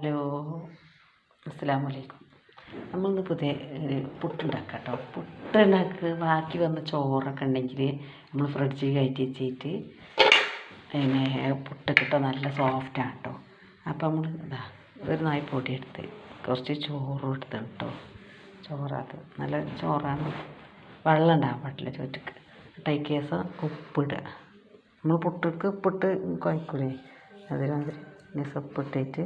Hello അസ്സാം വലൈക്കും നമ്മളിന്ന് പുതിയ പുട്ടുണ്ടാക്കുക പുട്ടുണ്ടാക്കാം കേട്ടോ പുട്ടുണ്ടാക്കുക ബാക്കി വന്ന ചോറൊക്കെ ഉണ്ടെങ്കിൽ നമ്മൾ ഫ്രിഡ്ജിൽ കയറ്റി വെച്ചിട്ട് പിന്നെ പുട്ട് കിട്ടാൻ നല്ല സോഫ്റ്റാണ് കേട്ടോ അപ്പം നമ്മൾ ഇതാ ഒരു നായ് പൊടി എടുത്ത് കുറച്ച് ചോറും എടുത്ത് കേട്ടോ ചോറത്. നല്ല ചോറാണ്. വെള്ളം ഉണ്ടാകാൻ പാടില്ല ചോറ്റക്ക്. ടൈക്ക് കേസ് ഉപ്പിടുക നമ്മൾ പുട്ടിക്ക് ഉപ്പിട്ട് കുഴക്കൂലേ അതിലതിൽ മിസ് ഉപ്പിട്ടിട്ട്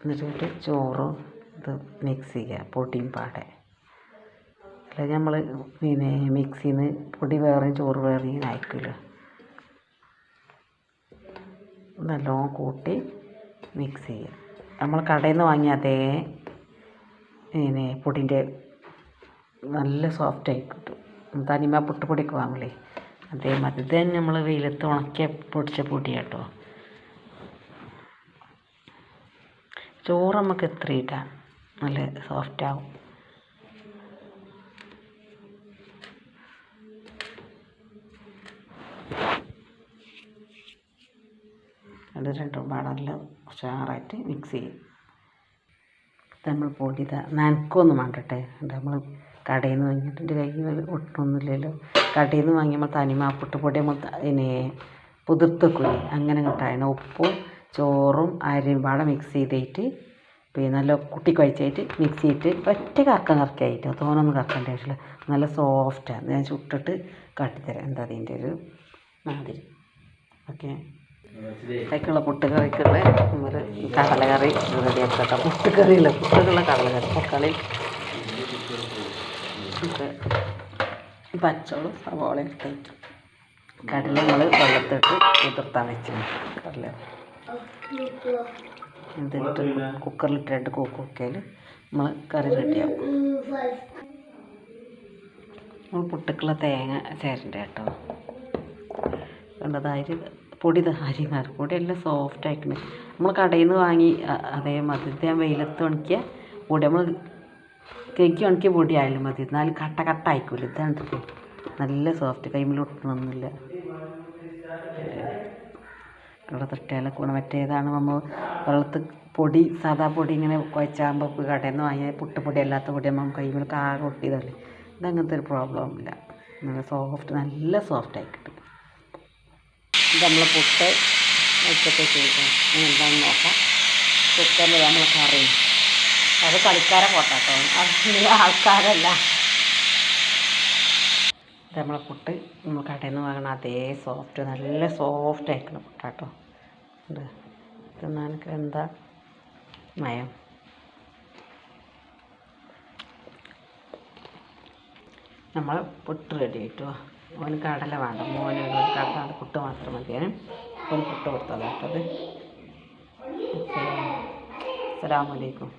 എന്നിട്ട് ചോറും ഇത് മിക്സ് ചെയ്യുക. പൊടിയും പാടെ. അല്ല നമ്മൾ പിന്നെ മിക്സിയിൽ നിന്ന് പൊടി വേറെയും ചോറ് വേറെയും അയക്കില്ല നല്ലോണം കൂട്ടി മിക്സ് ചെയ്യുക. നമ്മൾ കടയിൽ നിന്ന് വാങ്ങിയ അതേ പിന്നെ പൊടിന്റെ നല്ല സോഫ്റ്റായി കിട്ടും. തനിമ പുട്ടുപൊടിയൊക്കെ വാങ്ങില്ലേ അതേമാതിരി ഇത് തന്നെ നമ്മൾ വെയിലത്ത് ഉണക്കിയ പൊടിച്ച പൊടിയാണ് കേട്ടോ ചോറ് നമുക്ക് എത്ര ഇടാം നല്ല സോഫ്റ്റ് ആവും. അത് രണ്ടും പാടെല്ലാം ഉഷാറായിട്ട് മിക്സ് ചെയ്യും. നമ്മൾ പൊടി ഇതാ നനക്കൊന്നും വേണ്ടട്ടെ. നമ്മൾ കടയിൽ നിന്ന് വാങ്ങിയിട്ട് എന്റെ കയ്യിൽ ഒട്ടൊന്നുമില്ലല്ലോ. കടയിൽ നിന്ന് വാങ്ങിയപ്പോൾ തനിമാപ്പിട്ട് പൊടി നമ്മൾ പിന്നെ പുതിർത്തക്കൂലേ അങ്ങനെ കിട്ടാണ് ഉപ്പും ചോറും അരിയും പാടെ മിക്സ് ചെയ്തിട്ട് പിന്നെ നല്ല കുട്ടി കുഴച്ചിട്ട് മിക്സ് ചെയ്തിട്ട് ഒറ്റ കറക്കം കറക്കായിട്ട് തോനൊന്നും കറക്കേണ്ട ആവശ്യമില്ല. നല്ല സോഫ്റ്റാണ് ഞാൻ ചുട്ടിട്ട് കാട്ടിത്തരാം. എന്താ അതിന്റെ ഒരു മാതിരി. ഓക്കെ. അതിക്കുള്ള പുട്ടുകറിക്കുള്ള നമ്മൾ കടലക്കറി റെഡിയാക്കട്ടോ. പുട്ടുകറിയില്ല പുട്ടുകളുള്ള കടലക്കറി തക്കാളി. പച്ചോളും സവാളയും ഇട്ടിട്ട് കടല നമ്മൾ വെള്ളത്തിട്ട് കുതിർത്താൻ വെച്ചിട്ടുണ്ട്. കടല എന്നിട്ട് കുക്കറിലിട്ടിട്ട് കുക്കയിൽ നമ്മൾ കറി റെഡിയാവും നമ്മൾ പുട്ടുക്കുള്ള തേങ്ങ ചേരണ്ട കേട്ടോ. കണ്ടത് അരി പൊടി അരി പൊടി എല്ലാം സോഫ്റ്റ് ആയിക്കണ് നമ്മൾ കടയിൽ നിന്ന് വാങ്ങി അതേ മതി. ഞാൻ വെയിലത്ത് ഉണക്കിയ പൊടി. നമ്മൾ കേക്ക് ഉണക്കിയ പൊടി ആയാലും മതി. എന്നാലും കട്ട കട്ട ആയിക്കൂല. ഇതാണ് നല്ല സോഫ്റ്റ് കൈമിൽ ഒട്ടണമൊന്നുമില്ല ഇവിടെ തട്ടിയാലൊക്കെ ഗുണം മറ്റേതാണ് നമ്മൾ വെള്ളത്തിൽ പൊടി സാധാ പൊടി ഇങ്ങനെ കുഴച്ചാകുമ്പോൾ കടയിൽ നിന്ന് വാങ്ങിയ പുട്ടുപൊടി അല്ലാത്ത പൊടി നമ്മൾ കൈമിൽ കാറ് ഒട്ടിയതല്ലേ? ഇതങ്ങനത്തെ ഒരു പ്രോബ്ലം ഇല്ല നല്ല സോഫ്റ്റ് നല്ല സോഫ്റ്റ് കിട്ടും. ഇത് നമ്മൾ പുട്ട് ഇനി എന്താണെന്ന് നോക്കാം. കുക്കറിൽ നമ്മൾ കറി. അത് കളിക്കാരെ പോട്ടാട്ടോ അത് ആൾക്കാരല്ല. ഇത് നമ്മളെ പുട്ട് നമ്മൾ കടയിൽ നിന്ന് വാങ്ങണ അതേ സോഫ്റ്റ് നല്ല സോഫ്റ്റ് ആയിട്ടുള്ള പുട്ടാട്ടോ. ഉണ്ട് തിന്നാനൊക്കെ എന്താ മയം നമ്മൾ പുട്ട് റെഡി ആയിട്ടോ. ഓന് കടല വേണ്ട. മോന് കടല പുട്ട് മാത്രം മതിയാണ് ഓന് പുട്ട് കൊടുത്തതാട്ടത് കേട്ടോ അത് അസ്സലാമലൈക്കും